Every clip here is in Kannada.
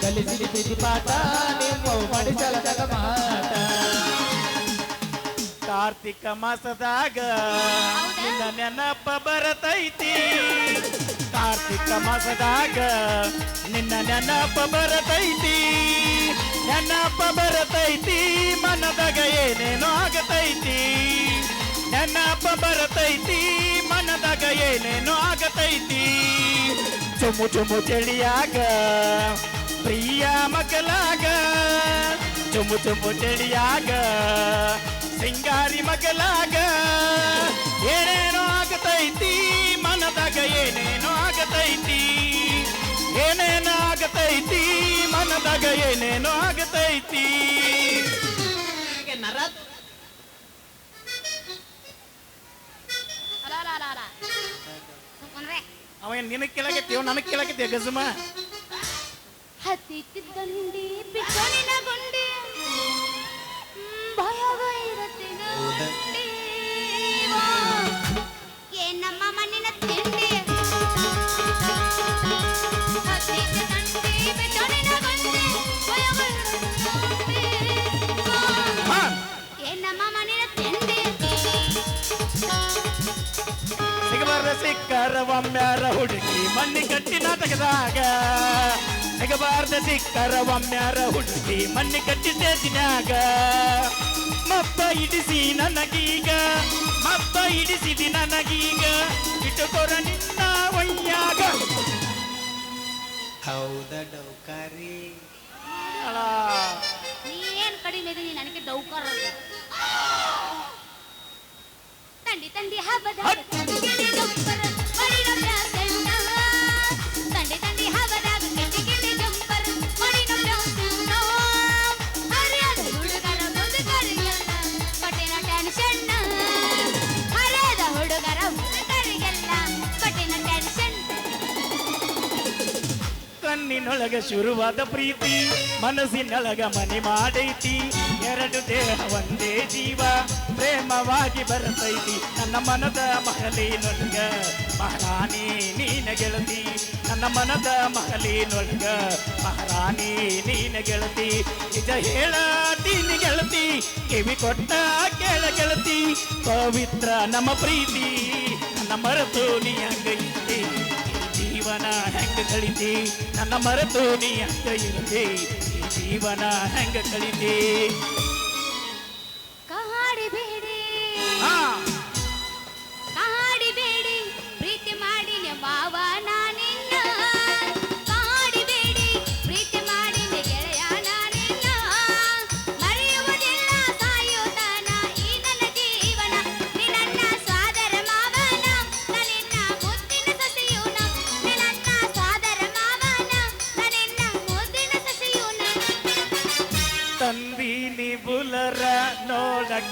ಕಲಿಸಿಲಿ ನಿಮ್ಮ ಮಡಿಸಲ ಕಾರ್ತಿಕ ಮಾಸದಾಗ ನಿನ್ನ ನೆನಪ ಬರತೈತಿ. ಕಾರ್ತಿಕ ಮಾಸದಾಗ ನಿನ್ನ ನೆನಪ ಬರತೈತಿ. ನೆನಪ ಬರತೈತಿ, ಮನದಾಗ ಏನೇನೋ ಆಗತೈತಿ. ನೆನಪ ಬರತೈತಿ, ಮನದಾಗ ಏನೇನೋ ಆಗತೈತಿ. ಚುಮು ಚಳಿಯಾಗ, ಪ್ರಿಯ ಮಗಲಾಗ ಚುಮು ಚುಮು ಚಳಿಯಾಗ, ಸಿಂಗಾರಿ ಮಗಲಾಗ ಏನೇನೋ ಆಗತೈತಿ, ಮನದಾಗ ಏನೇನೋ ಆಗತೈತಿ ಏನೇನೋ ಆಗತೈತಿ, ಮನದಾಗ ಏನೇನೋ ಆಗತೈತಿ. ನರ ಅಲ್ಲ ಅಲ್ಲ ಅಲ ಅಲ ಸುಮ್ಮನೆ ಅವ ನಿನಗೆ ಕೇಳಾಕತ್ತೀವ ನನಗೆ ಕೇಳಾಕತ್ತೀಯ ಗಜಮ ಹತ್ತಿದ್ದಂಡಿ ಬಿಟ್ಟಣಿನ ಗುಂಡಿ ಭಯವ ಇರತ್ತಿನ ಏನಮ್ಮ ಮಣ್ಣಿನ ತಿಂಡಿ ಹತ್ತಿದ್ದಂಡಿ ಬಿಟ್ಟಣಿನ ಗುಂಡಿ ಭಯವ ಹಾ ಏನಮ್ಮ ಮಣ್ಣಿನ ತಿಂಡಿ ಸಿಗಬಾರ್ದ ಸಿಕ್ಕರ ಒಮ್ಮ್ಯಾರ ಹುಡುಗಿ ಮಣ್ಣಿ ಕಟ್ಟಿ ತೆಗೆದಾಗ ಸಿಗಬಾರ್ದ ಸಿಕ್ಕರ ಒಮ್ಮ್ಯಾರ ಹುಡುಗಿ ಮಣ್ಣಿ ಕಟ್ಟಿ ದಿನಾಗ ಮತ್ತ ಇಡಿಸಿ ನನಗೀಗ ಮಪ್ಪ ಇಡಿಸಿದಿ ನನಗೀಗ. ಇಟ್ಟುಕೊರ ನಿನ್ನ ಒಯ್ಯಾಗ ಹೌದ ಡೌಕಾರಿ? ಅಳ. ನೀ ಏನ್ ಕಡಿಮೆ ನನಗೆ ಡೌಕರ್ ಮುದುಕರಿಗೆಲ್ಲ ಕಠಿಣ ಟೆನ್ಷನ್ ಕಣ್ಣಿನೊಳಗ ಶುರುವಾದ ಪ್ರೀತಿ ಮನಸ್ಸಿನೊಳಗ ಮನೆ ಮಾಡೈತಿ ಎರಡು ದೇಹ, ಒಂದೇ ಜೀವ. ಪ್ರೇಮವಾಗಿ ಬರತೈತಿ. ನನ್ನ ಮನದ ಮಹಲಿ ಮಹಲಿನೊಳಗ ಮಹಾರಾಣಿ, ನೀನ ಗೆಳತಿ. ನನ್ನ ಮನದ ಮಹಲಿ ಮಹಲಿನೊಳಗ ಮಹಾರಾಣಿ, ನೀನ ಗೆಳತಿ. ನಿಜ ಹೇಳತೀನಿ ಗೆಳತಿ. ಕಿವಿ ಕೊಟ್ಟ ಕೇಳ ಗೆಳತಿ. ಪವಿತ್ರ ನಮ್ಮ ಪ್ರೀತಿ. ನನ್ನ ಮರೆತು ನೀ ಹಂಗೈತಿ ಜೀವನ ಹೆಂಗ ಕಳಿತಿ? ನನ್ನ ಮರೆತು ನೀ ಹಂಗ ಜೀವನ ಹೆಂಗ ಕಳಿತಿ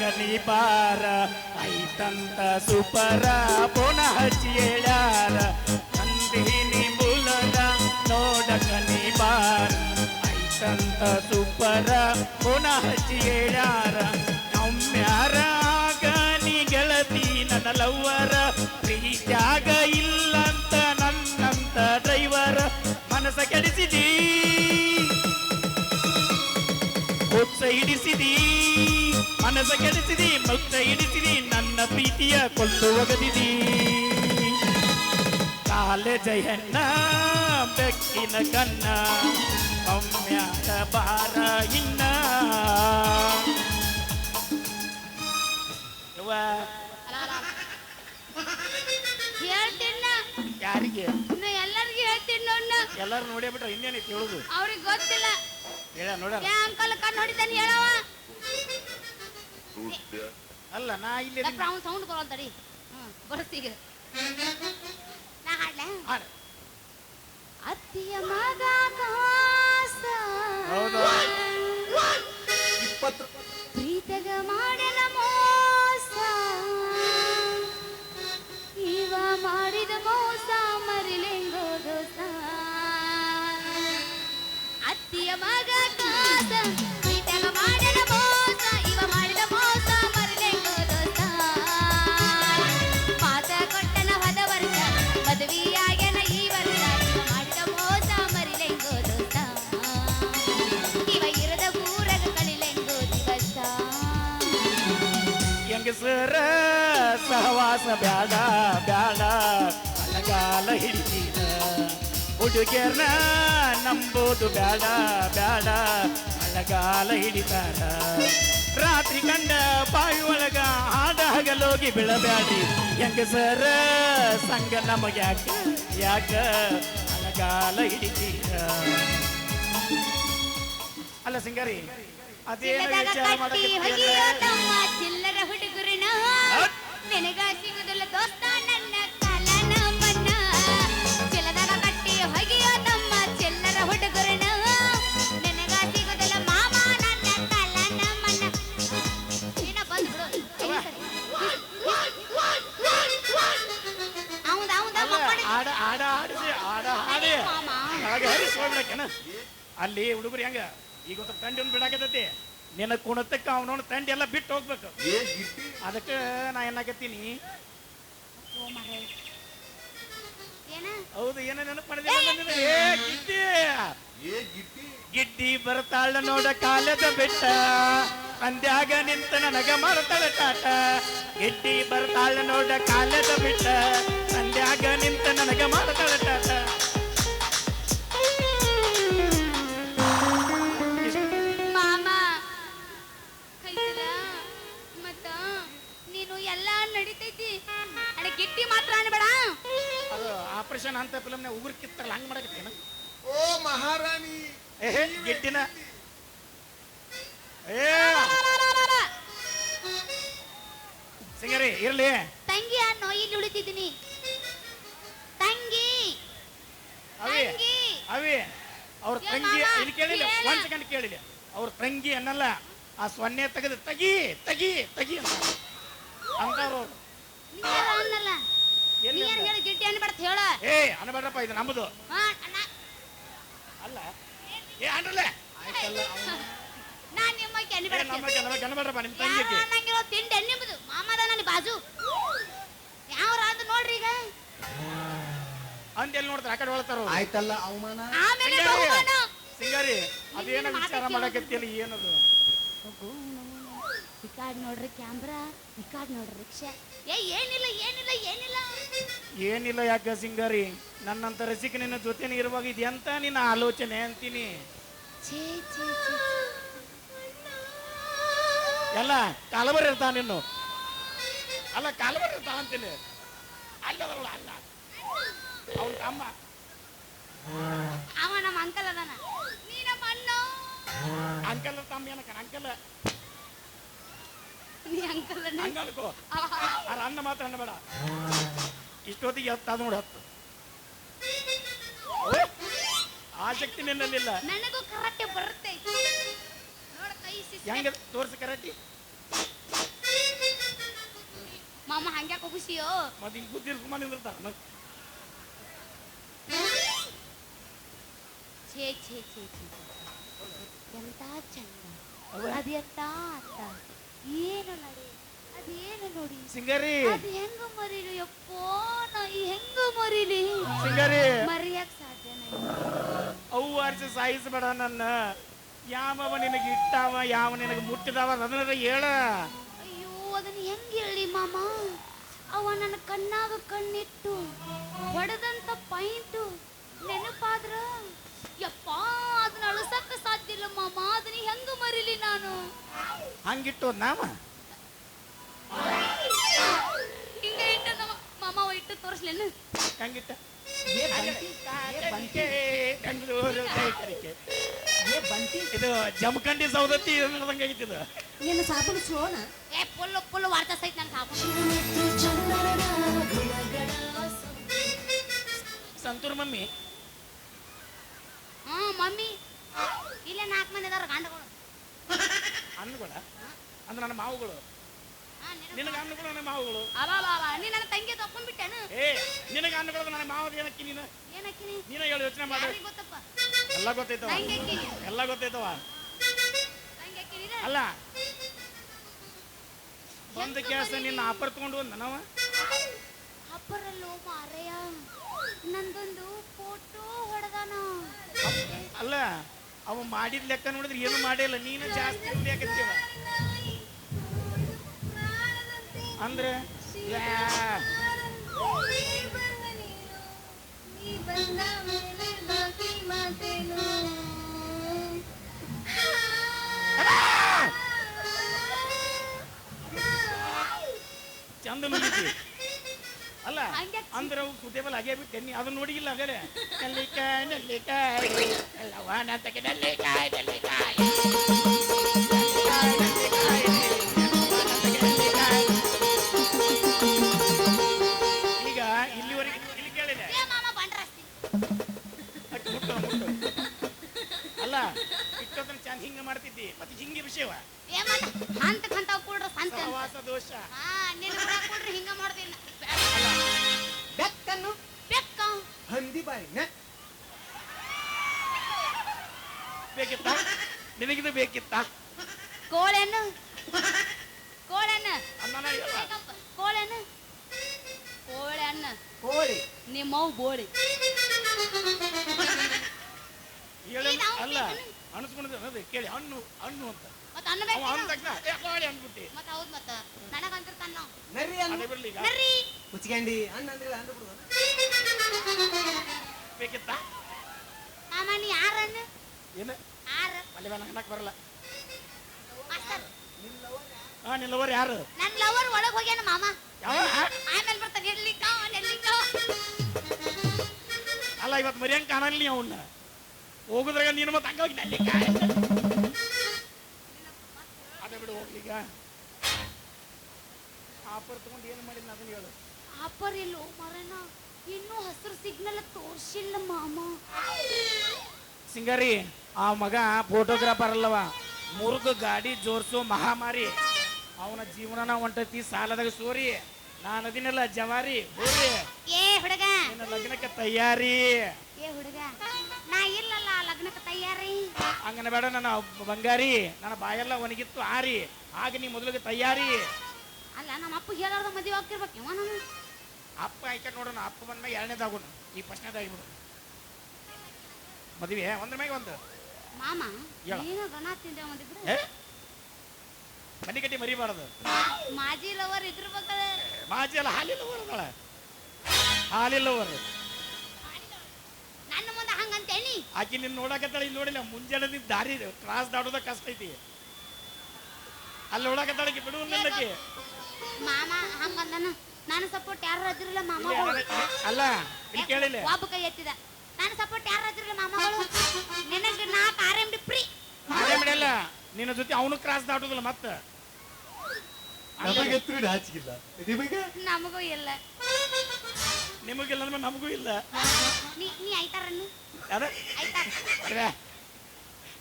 ನೀ ಬಾರ ಐತಂತ ಸುಪರ, ಪುನಃ ಹಚ್ಚಿ ಹೇಳ್ಯಾರ ಮೂಲದ ನೋಡ ನೀ ಬಾರ ಐತಂತ ಸುಪರ, ಪುನಃ ಹಚ್ಚಿ ಹೇಳ್ಯಾರ ನಮ್ಯಾರ ಆಗ ನೀ ಗೆಳತಿ ನನ್ನ ಲವ್ವರ. ಪ್ರೀತ್ಯಾಗ ಇಲ್ಲಂತ ನನ್ನಂತ ಡ್ರೈವರ ಮನಸ ಕೆಡಿಸಿದೀ. ಉತ್ಸ ಹಿಡಿಸಿದಿ. ಮನಸ ಕೆಡಿಸಿದಿ ಮುಕ್ತ ಹಿಡಿಸಿದಿ ನನ್ನ ಪ್ರೀತಿಯ ಕೊಂಡು ಒಗದಿದಿ. ಕಾಲೆ ಜಯಣ್ಣ ಬೆಕ್ಕಿನ ಕನ್ನ ಕಮ್ಮ್ಯಾದ ಬಾರ ಇನ್ನ. ಯವ್ವ, ಹೇಳ್ತೀನ ಯಾರಿಗೆ? ಎಲ್ಲರಿಗೂ ಹೇಳ್ತೀನಿ ನೋಡ್ನ? ಎಲ್ಲರೂ ನೋಡೇ ಬಿಟ್ರೆ ಇನ್ನೇನೈತಿ ಹೇಳುದು? ಅವ್ರಿಗೆ ಗೊತ್ತಿಲ್ಲ. ಹೇಳ ನೋಡ ಅಂಕಲ್ ಕಣ್ಣು ಹೊಡಿತಾನೆ ಹೇಳವ ಅಲ್ಲ ನಾ ಇಲ್ಲಿ ಡಾಕ್ಟ್ರ್ ಅವ್ನು ಸೌಂಡ್ ಬರೋ ತಡಿ ಹ್ಞೂ ಬರ್ತೀಗ ನಾ ಹಾಡ್ಲೆ? ಹಾಡು. ಅತ್ತಿಯ ಮಗ ಕಾಸ. ಹೌದು. ಇಪ್ಪತ್ತು. ಪ್ರೀತಗ ಮಾಡನ ಮೋಸ ಸವಾಸ ಬ್ಯಾಡ ಬ್ಯಾಡ. ಅಲಗಾಲ ಹಿಡಿತೀನ ಹುಡುಗಿಯರ್ನ ನಂಬೋದು ಬ್ಯಾಡ ಬ್ಯಾಡ. ಅಲಗಾಲ ಹಿಡಿತಾರ. ರಾತ್ರಿ ಕಂಡ ಬಾಯಿ ಒಳಗ ಆಡ ಹಗಲೋಗಿ ಬೀಳಬ್ಯಾಡಿ ಹೆಂಗಸರ ಸಂಗ ನಮಗ ಯಾಕ ಯಾಕ ಅಲಗಾಲ ಹಿಡಿತೀರ? ಅಲ್ಲ ಸಿಂಗಾರಿ ಅದೇನು ವಿಚಾರ ಚಿಲ್ಲರ ಹುಡುಗರನ ಹೌದ್. ಅಲ್ಲಿ ಹುಡುಗರು ಹೆಂಗ? ಈಗ ಒಂದು ತಂಡಿ ಒಂದು ಬಿಡಾಕತೈತಿ ನಿನ್ನ ಕುಣತಕ್ಕ ಅವನವನ ತಂಡಿ ಎಲ್ಲ ಬಿಟ್ಟು ಹೋಗ್ಬೇಕು. ಅದಕ್ಕೆ ನಾ ಏನಾಗತ್ತೀನಿ ಏನ? ಹೌದು ಏನ ನೆನಪು ಮಾಡಿದೆ ಏ ಗಿಡ್ಡಿ. ಗಿಡ್ಡಿ? ಬರ್ತಾಳ ನೋಡ ಕಾಲದ ಬೆಟ್ಟ. ಅಂದ್ಯಾಗ ನಿಂತ ನನಗ ಮಾಡ್ತಾಳ ಟಾಟ ಗಿಡ್ಡಿ ಬರ್ತಾಳ ನೋಡ ಕಾಲದ ಬಿಟ್ಟ. ಅಂದ್ಯಾಗ ನಿಂತ ನನಗ ಮಾಡ್ತಾಳ ಟಾಟ ಗಿಟ್ಟಿ ಮಾತ್ರ ಅನ್ಬೇಡ. ಅದು ಆಪರೇಷನ್ ಅಂತ ಫಿಲಮ್ನ ಉಗುರು ಕಿತ್ತಲ್ಲ ಹಂಗ್ ಮಾಡಕತ್ತೇನ? ಓ ಮಹಾರಾಣಿ ಏ ಗಿಡ್ಡಿನ ಏ ಸಿಂಗರಿ ಇರ್ಲಿ. ತಂಗಿ ಅನ್ನೋ ಇಲ್ಲಿ ಉಳಿತಿದ್ದೀನಿ. ತಂಗಿ. ಅವಿ ತಂಗಿ. ಅವಿ ಅವ್ರ ತಂಗಿ ಇಲ್ಲಿ ಕೇಳಿಲ್ಲ ಕೇಳ. ಒಂದ್ ಸೆಕೆಂಡ್ ಕೇಳಿಲ್ಲ ಅವ್ರ ತಂಗಿ ಅನ್ನಲ್ಲ ಆ ಸೊನ್ನೆ ತೆಗೆದು ತಗಿ ತಗಿ ತಗಿ ಅಂತ. ಅಂತವ್ರು ನೀ ನೀ ಏನ್ ಅಂದ? ಹೇಳಿ ಗಿಟ್ಟಿ ಹೇಳ. ಏ ಅನ್ಬೇಡ್ರಪ್ಪ ಇದು ನಮ್ಮದು ಹಾ, ಅಣ್ಣ. ಅಲ್ಲ. ಏ ಅನ್ರಲ್ಲ ನಿಮ್ಮಕ್ಕೆ ಏ ನಮ್ಮ ಅನ್ಬೇಡ್ರಪ್ಪ ನಿಮ್ಮ ತಂಗಿಗೆ. ತಿಂಡಿ ಅನ್ನಿಂಬುದು ಮಾಮದ ನನ್ನ ಬಾಜು. ಯಾವ್ರ ಅದು ನೋಡ್ರಿ ಈಗ. ಅಂತ ಎಲ್ಲಿ ನೋಡ್ತಾರೆ ಆ ಕಡೆ ಹೊಳ್ತಾರ ಅವ್ರು. ಆಯ್ತಲ್ಲ ಅವಮಾನ? ಆಮೇಲೆ ಸಿಂಗಾರಿ ಸಿಂಗಾರಿ ಅದೇನ ವಿಚಾರ ಮಾಡಕತ್ತಿಲ್ಲ ಏನದು? ಈ ಕಾರ್ಡ್ ನೋಡ್ರಿ ಕ್ಯಾಮ್ರಾ ಈ ಕಾಡ್ ನೋಡ್ರಿ ರಿಕ್ಷಾ. ಏ ಏನಿಲ್ಲ ಏನಿಲ್ಲ ಏನಿಲ್ಲ. ಏನಿಲ್ಲ ಯಾಕೆ ಸಿಂಗಾರಿ? ನನ್ನಂತ ರಸಿಕ ನಿನ್ನ ಜೊತೆನೇ ಇರುವಾಗ ಇದು ಎಂತ ನಿನ್ನ ಆಲೋಚನೆ ಅಂತೀನಿ. ಛೇ ಛೇ ಛೇ ಎಲ್ಲ ಕಾಲಬರ್ ಇರ್ತಾ ನಿನ್ನು ಅಲ್ಲ ಕಾಲಬರ್ ಇರ್ತಾ ಅಂತೀನಿ. ಅಲ್ಲದಲ್ಲ ಅಲ್ಲ ಅವನ ತಮ್ಮ. ಅವ ನಮ್ಮ ಅಂಕಲ್ ಅದಾನ. ನೀ ನಮ್ಮ ಅಣ್ಣ ಅಂಕಲ್ ತಮ್ಮ ಏನಕ್ಕ ಅಂಕಲ್? ಹಂಗಲ್ಕೋ ಅಲ್ಲ. ಅನ್ನ ಮಾತ್ರ ಅನ್ನ ಬೇಡ. ಇಷ್ಟೊತ್ತಿಗೆ ಎತ್ತಾದ ನೋಡಿ ಹತ್ತು. ಆಸಕ್ತಿ ನಿನ್ನಲ್ಲಿಲ್ಲ. ನನಗೂ ಕರಾಟೆ ಬರುತ್ತೆ. ನೋಡ ಕೈ ಹೆಂಗ ತೋರ್ಸಿ ಕರೆಕ್ಟಿ ಮಾಮ ಹಂಗ್ಯಾಕ ಖುಷಿಯೋ ಮತ್ತೆ ಹಿಂಗ್ ಸುಮ್ಮನೆ ನಿಂದಿರ್ತಾರ ಛೇ ಛೇ ಛೇ ಛೇ. ಎಂತ ಚಂದ. ಅದೆಂತ ಅಂತ. ಏನು ನಡೆ? ಅದೇನು ನೋಡಿ? ಸಿಂಗಾರಿ. ಅದು ಹೆಂಗ ಮರಿಲಿ? ಯಪ್ಪೋ ನಾ ಈ ಹೆಂಗ ಮರಿಲಿ? ಸಿಂಗಾರಿ. ಮರೆಯಕ್ ಸಾಧ್ಯನ ಅವು ಅರ್ಸಿ ಸಾಯಿಸ್ಬೇಡ ನನ್ನ. ಯಾವವ ನಿನಗೆ ಇಟ್ಟಾವ ಯಾವ ನಿನಗೆ ಮುಟ್ಟಿದಾವ ಅದನ್ನ ಹೇಳ. ಅಯ್ಯೋ ಅದನ್ನ ಹೆಂಗ್ ಹೇಳಿ ಮಾಮ? ಅವ ನನ್ನ ಕಣ್ಣಾಗ ಕಣ್ಣಿಟ್ಟು ಹೊಡೆದಂತ ಪಾಯಿಂಟು ನೆನಪಾದ್ರ? ಯಪ್ಪ ಅದನ್ನ ಅಳಸಕ್ಕ ಸಾಧ್ಯ ಇಲ್ಲ ಮಾಮ ಅದನ್ನ ಹೆಂಗ ಮರಿಲಿ ನಾನು? ಹಂಗಿಟ್ಟು ನಾವ? ಹಿಂಗ ಇಟ್ಟ ನಮ್ಮ ಮಾಮ ಇಟ್ಟು ತೋರಿಸ್ಲೇನು? ಹಂಗಿಟ್ಟ? ಏ ಬಂಟಿ ಏ ಬಂಟಿ ಬೆಂಗಳೂರು ಕೈಕರಿಕೆ ಏ ಬಂಟಿ ಇದು ಜಮಖಂಡಿ ಸೌದತ್ತಿ ಆಗೈತಿ ಇದು. ನಿನ್ನ ಸಾಬೂನು ಸೋಣ ಏ ವಾರ್ತಾ ಸಹಿತ ನನ್ನ ಸಂತೂರ್ ಮಮ್ಮಿ ಹ್ಞೂ ಮಮ್ಮಿ. ಇಲ್ಲೇ ನಾಲ್ಕು ಮಂದಿ ಅದಾರ ಗಂಡಗಳು. ಅಣ್ಣಗಳ? ಅಂದ್ರೆ ನನ್ನ ಮಾವುಗಳು. ನಿನಗ್ ಅನ್ನಗಳು ನನ್ನ ಮಾವುಗಳು. ಅಲ್ಲ ಅಲ್ಲ ಅಲ್ಲ ನೀ ನನ್ನ ತಂಗಿ ತಕೊಂಡ್ಬಿಟ್ಟೆನು ಏ ನಿನಗೆ ಅನ್ನಗಳು ನನ್ನ ಮಾವದ ಏನಕ್ಕಿ ನೀನು? ಏನಕ್ಕಿನಿ ನೀನ? ಹೇಳು ಯೋಚನೆ ಮಾಡು. ಗೊತ್ತಪ್ಪ? ಎಲ್ಲ ಗೊತ್ತೈತವ ಎಲ್ಲ ಗೊತ್ತೈತವ ಅಲ್ಲ ಒಂದು ಕೆಲಸ ನಿನ್ನ ಆಫರ್ ತಗೊಂಡು ಬಂದ ನಾವ ಅಪ್ಪರಲ್ಲೋ ಮಾರಯ್ಯ. ನಂದೊಂದು ಫೋಟೋ ಹೊಡೆದಾನ. ಅಲ್ಲ, ಅವ ಮಾಡಿದ ಲೆಕ್ಕ ನೋಡಿದ್ರೆ ಏನು ಮಾಡಿಲ್ಲ ನೀನು ಜಾಸ್ತಿ ದುಡಿಯಾಕತ್ತೀವ ಅಂದ್ರೆ ಚಂದ ನುಡಿತಿ ಅಲ್ಲ ಹಂಗೆ ಅಂದ್ರೆ ಅವು ಕುದೇಬಲ್ ಆಗೇ ಬಿಟ್ಟೆ ನೀ ಅದನ್ನ ನೋಡಿಲ್ಲ ಅಗಡೆ ನೆಲ್ಲಿಕಾಯಿ ನೆಲ್ಲಿಕಾಯಿ ಎಲ್ಲವ ನಂತಕ್ಕೆ ನೆಲ್ಲಿಕಾಯಿ ನೆಲ್ಲಿಕಾಯಿ. ಈಗ ಇಲ್ಲಿವರೆಗೆ ಇಲ್ಲಿ ಕೇಳಿದೆ. ಅಲ್ಲ ಇಷ್ಟೊತ್ತನ ಚಂದ ಹಿಂಗ ಮಾಡ್ತಿದ್ದಿ. ಮತ್ತೆ ಹಿಂಗೆ ವಿಷಯವ? ಏ ಮಾಮ ಹಂತ ಹಂತ ಕೂಡ್ರ ಸಂತ. ಸಹವಾಸ ದೋಷ. ಹಾ ನಿನ್ನ ಕೂಡ್ರಿ ಹಿಂಗ ಮಾಡ್ತೀನಿ ಬೆಕ್ಕನ್ನು ಬೆಕ್ಕ. ಹಂದಿ ಬಾಯಿ ನೆ ಬೇಕಿತ್ತ? ನಿನಗಿದು ಬೇಕಿತ್ತ? ಕೋಳೆನ್ನು ಕೋಳೆನ್ನು ಕೋಳೆನ್ನು ಕೋಳೆನ್ನು ಕೋಳಿ. ನಿಮ್ಮವ್ ಬೋಳಿ. ಹೇಳು ಅಲ್ಲ ಬೇಕೇನು? ಅನಿಸ್ಕೊಂಡ್ ಅನ್ನೋದು ಕೇಳಿ ಹಣ್ಣು ಹಣ್ಣು ಅಂತ. ಮತ್ತ ಅವ ಅನ್ನಬೇಕು ಅಂದ ತಕ್ಷಣ ಏ ಕೋಳಿ ಅಂದ್ಬಿಟ್ಟಿ. ಮತ್ತ ಹೌದ್ ಮತ್ತ. ಅದೇ ಬರ್ಲಿ ಈಗ. ನರ್ರಿ ಕುಚ್ಕಂಡಿ ಹಣ್ಣು ಅಂದ್ರೆ ಅಂದು ಬೇಕಿತ್ತ? ಮಾಮ ನೀ ಏನು? ಆರ ಅಲ್ಲಿ ಅನ್ನಕ್ ಬರಲ್ಲ. ಮಾಸ್ತರ್ ಹಾ ನಿಲ್ಲವರ್ ಯಾರು? ನನ್ನ ಲವರ್ ಒಳಗ್ ಹೋಗ್ಯಾನ ಮಾಮ. ಯಾವ? ಆಮೇಲೆ ಬರ್ತಾನೆ ಎಲ್ಲಿಕ್ಕ ಎಲ್ಲಿಕ್ಕ ಅಲ್ಲ ಇವತ್ತು ಮರಿಯಂಗ್ ಕಾಣಲಿ ಅವನ್ನ ಹೋಗುದ್ರಾಗ ನೀನು ಮತ್ತೆ ಹಂಗಾಗಿ ನಲ್ಲಿ ಅದೇ ಬಿಡು ಹೋಗ್ಲೀಗ ಆಫರ್ ತಗೊಂಡು ಏನು ಮಾಡಿದ್ನ ಅದನ್ನ ಹೇಳು. ಆಪರ್ ಎಲ್ಲೋ ಮಾರೇನಾ ಇನ್ನೂ ಹಸಿರು ಸಿಗ್ನಲ್ ತೋರ್ಸಿಲ್ಲ ಮಾಮ. ಸಿಂಗಾರಿ ಆ ಮಗ ಫೋಟೋಗ್ರಾಫರ್ ಅಲ್ಲವ. ಮುರುಗ ಗಾಡಿ ಜೋರ್ಸೋ ಮಹಾಮಾರಿ. ಅವನ ಜೀವನನ ಹೊಂಟತಿ ಸಾಲದಾಗ ಸೋರಿ. ನಾನು ಅದಿನಲ್ಲ ಜವಾರಿ ಹೋರಿ ಏ ಹುಡುಗ. ನಿನ್ನ ಲಗ್ನಕ್ಕೆ ತಯಾರಿ. ಏ ಹುಡುಗ. ಲಗ್ನಕ್ಕೆ ತಯಾರಿ? ಹಂಗನ ಬೇಡ ನನ್ನ ಬಂಗಾರಿ. ನನ್ನ ಬಾಯೆಲ್ಲ ಒಣಗಿತ್ತು ಆರಿ. ಆಗ ನೀ ಮೊದಲಿಗೆ ತಯಾರಿ. ಅಲ್ಲ ನಮ್ಮ ಅಪ್ಪ ಹೇಳಾರ್ದ ಮದುವೆ ಆಗ್ತಿರ್ಬೇಕು ಇವ ನಾನು ಅಪ್ಪ ಆಯ್ಕೆ ನೋಡೋಣ ಅಪ್ಪ ಬಂದ ಬಂದ್ಮೇಲೆ ಎರಡನೇದಾಗೋಣ ಈ ಫಸ್ಟ್ನೇದಾಗಿಬಿಡು ಮದುವೆ ಒಂದ್ರ ಮ್ಯಾಗ ಒಂದು. ಮಾಮ ಹೇಳ. ನೀನು ಗಣ ತಿಂದೆ ಒಂದಿದ್ರು ಏ? ಮನೆ ಕಟ್ಟಿ ಮರಿಬಾರದು. ಮಾಜಿ ಲವರ್ ಇದ್ರಬೇಕಲ್ಲ ಮಾಜಿ ಅಲ್ಲ ಹಾಲಿಲ್ಲ ಬರೋದಳ ಮುಂದೆ ಹಂಗಂತೇನಿ ಆಕಿ ನಿನ್ನ ನೋಡಕತ್ತಾಳ ಇಲ್ಲಿ ನೋಡಿಲ್ಲ ಮುಂಜಾನೆ ನಿನ್ ದಾರಿ ಕ್ರಾಸ್ ದಾಡೋದ ಕಷ್ಟ ಐತಿ. ಅಲ್ಲಿ ನೋಡಕತ್ತಾಳಕಿ ಬಿಡು ನಿನ್ನಕ್ಕೆ ಮಾಮ ಹಂಗಂದನ ನಾನು ಸಪೋರ್ಟ್ ಯಾರು ಅದಿರಲ್ಲ ಮಾಮಾ ಮಾಮಗಳು ಅಲ್ಲ ಇಲ್ಲಿ ಕೇಳಿಲ್ಲ ಒಬ್ಬ ಕೈ ಎತ್ತಿದ. ನಾನು ಸಪೋರ್ಟ್ ಯಾರು ಅದಿರಲ್ಲ ಮಾಮಗಳು ನಿನಗೆ ನಾ ಆರ್ ಎಂ ಡಿ ಫ್ರೀ ಅದೇ ಅಲ್ಲ ನಿನ್ನ ಜೊತೆ ಅವನು ಕ್ರಾಸ್ ದಾಟೋದಿಲ್ಲ ಮತ್ತೆ. ನಮಗೆ ತುಡಿ ಹಾಚಿಗಿಲ್ಲ ನಿಮಗೆ? ನಮಗೂ ಇಲ್ಲ. ನಿಮಗಿಲ್ಲ ಅಂದ್ರೆ ನಮಗೂ ಇಲ್ಲ. ನೀ ನೀ ಆಯ್ತಾರನ್ನು ಅದ ಅದೇ.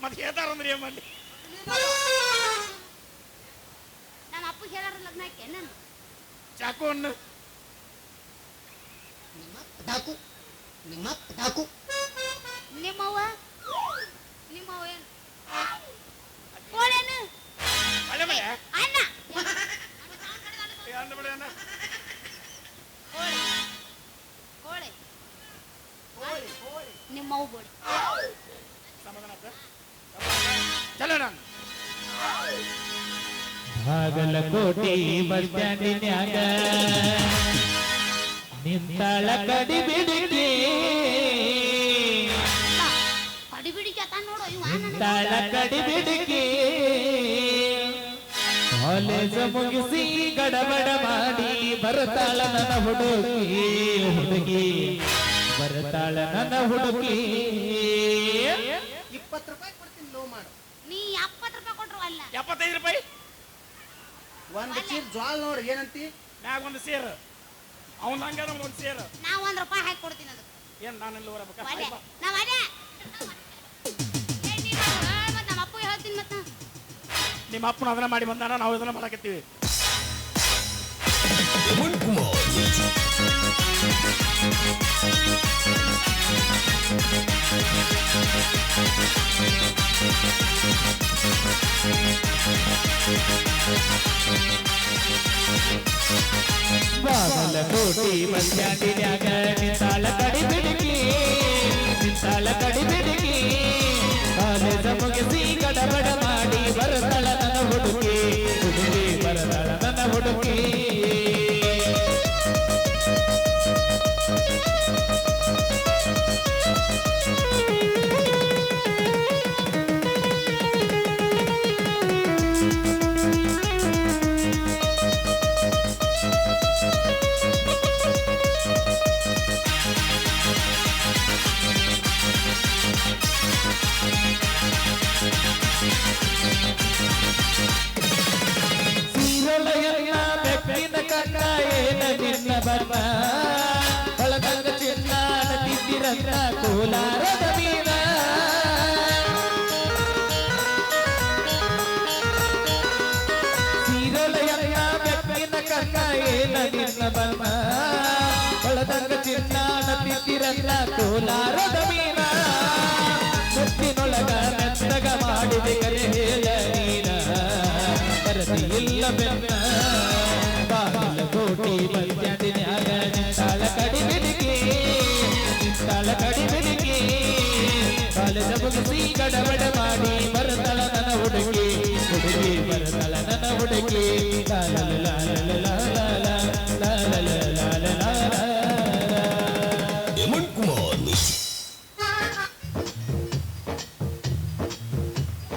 ಮತ್ತೆ ಹೇಳ್ತಾರಂದ್ರೆ ಏನ್ ಮಾಡ್ಲಿ? ನಮ್ಮ ಅಪ್ಪ ಹೇಳಾರ ಲಗ್ನ ಆಕೆ ನಾನು? ಚಾಕು ನಿಮ್ಮ ಡಾಕು ನಿಮ್ಮ ಡಾಕು ನಿಮ್ಮವ್ವ? ನಿಮ್ಮವ್ವ ಏನು? ಕೋಳೇನು ಅಣ್ಣ ಅಣ್ಣ ಅಣ್ಣ. ಏ, ಅಂದ ಬಿಡು ಅಣ್ಣ. ಕೋಳಿ ಕೋಳಿ ನಿಮ್ಮವ್ವ ಬೋಳಿ ಸಮಾಧಾನ ಆತ? ಚಲೋ ನಾನು ಬಾಗಲಕೋಟಿ ಬಸ್ ಸ್ಟ್ಯಾಂಡಿನ್ಯಾಗ ನಿಂತಾಳ ಕಡಿ ಬಿಡಿಗೆ ಕಡಿಬಿಡಿ ಜತ ನೋಡು ಇವ ನನ್ನ ನಿಂತಾಳ ಕಡಿ ಬಿಡಿಗೆ ಕಾಲೇಜ್ ಮುಗಿಸಿ ಗಡಬಡ ಮಾಡಿ ಬರ್ತಾಳ ನನ್ನ ಹುಡುಗಿ ಹುಡುಗಿ ಬರ್ತಾಳ ನನ್ನ ಹುಡುಗಿ ಇಪ್ಪತ್ತು ರೂಪಾಯಿ ಕೊಡ್ತೀನಿ ಲೋ ಮಾಡು. ನೀ ಎಪ್ಪತ್ತು ರೂಪಾಯಿ ಕೊಟ್ರು ಅಲ್ಲ. ಎಪ್ಪತ್ತೈದು ರೂಪಾಯಿ? ಒಂದು ಚೀರ್ ಜ್ವಾಲ್ ನೋಡು ಏನಂತಿ? ಮ್ಯಾಗ ಒಂದು ಸೇರ್. ಅವನ ಹಂಗ ನಮ್ಗೆ ಒಂದು ಸೇರು. ನಾ ಒಂದ್ ರೂಪಾಯಿ ಹಾಕಿ ಕೊಡ್ತೀನಿ ಅದಕ್ಕೆ. ಏನ್ ನಾನೆಲ್ಲ ಒಲೆ ಬರಬೇಕಾ ನಾವ್ ಅದೇ. ನೀನು ನಮ್ಮ ಅಪ್ಪ ಹೇಳ್ತೀನಿ ಮತ್ತ. ನಿಮ್ಮ ಅಪ್ಪನ ಅದನ್ನ ಮಾಡಿ ಬಂದಾನ ನಾವು ಇದನ್ನ ಮಾಡಕತ್ತೀವಿ. ಬಸ್ బాబల కోటి మధ్య తిరగ నిసాల కడి బిడికి నిసాల కడి బిడికి కాలేజ ముగిసి గడబడ ನನ್ನ ಕೋಲಾರದ ಮೀನ ಮುತ್ತಿನೊಳಗ ಮೆತ್ತಗ ಮಾಡಿದೆ ಕರೆ ಹೇಳ ನೀನ ಬರದಿ ಇಲ್ಲ ಬೆನ್ನ ಬಾಗಲಕೋಟಿ ಮಧ್ಯಾಹ್ನಾಗ